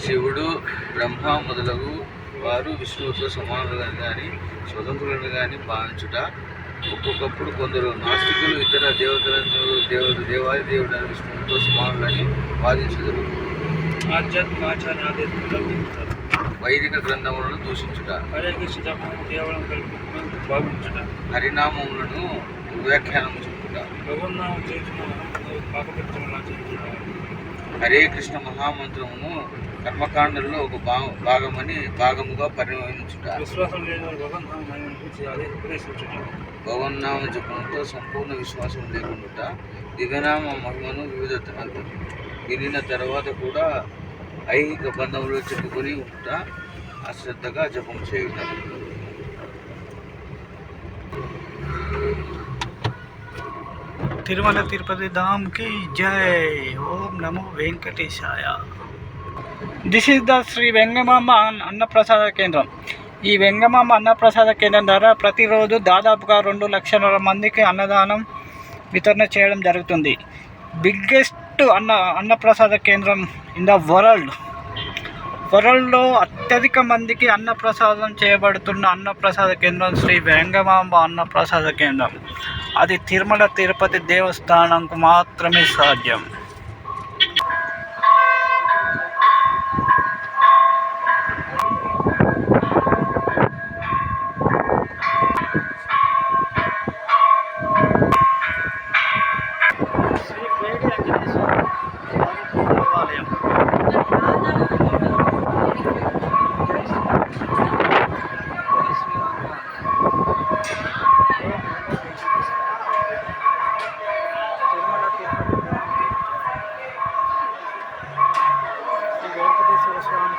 శివుడు బ్రహ్మ మొదలగు వారు విష్ణువుతో సమానులుగా కానీ స్వతంత్రులను కానీ భావించుట ఒక్కొక్కప్పుడు కొందరు నాస్తికులు ఇతర దేవతలను దేవత దేవాది దేవుడైన విష్ణువుతో సమానులని వాదించదు ఆధ్యాత్మిక ఆచార్య ఆదేశంలో విధిస్తారు వైదిక గ్రంథములను దూషించుట. హరినామములను వ్యాఖ్యానం హరే కృష్ణ మహామంత్రమును కర్మకాండంలో ఒక భా భాగమని భాగముగా పరిగణించుట విశ్వాసం భగవన్నామం జపంతో సంపూర్ణ విశ్వాసం లేకుండా దివ్యనామ మహిమను వివిధ వినిన తర్వాత కూడా ఐహిక బంధంలో చిక్కుకొని ఉంట అశ్రద్ధగా జపం చేయుట. తిరుమల తిరుపతి ధామ్కి జై. ఓం నమో వెంకటేశాయ. This is the Shri Vengamamba Annaprasada కేంద్రం ఈ వెంగమమ్మ అన్నప్రసాద కేంద్రం ద్వారా ప్రతిరోజు దాదాపుగా రెండు లక్షల మందికి అన్నదానం వితరణ చేయడం జరుగుతుంది. బిగ్గెస్ట్ అన్న అన్నప్రసాద కేంద్రం ఇన్ ద వరల్డ్ వరల్డ్లో అత్యధిక మందికి అన్నప్రసాదం చేయబడుతున్న అన్నప్రసాద కేంద్రం శ్రీ వెంగమాంబ అన్నప్రసాద కేంద్రం. అది తిరుమల తిరుపతి దేవస్థానంకు మాత్రమే సాధ్యం.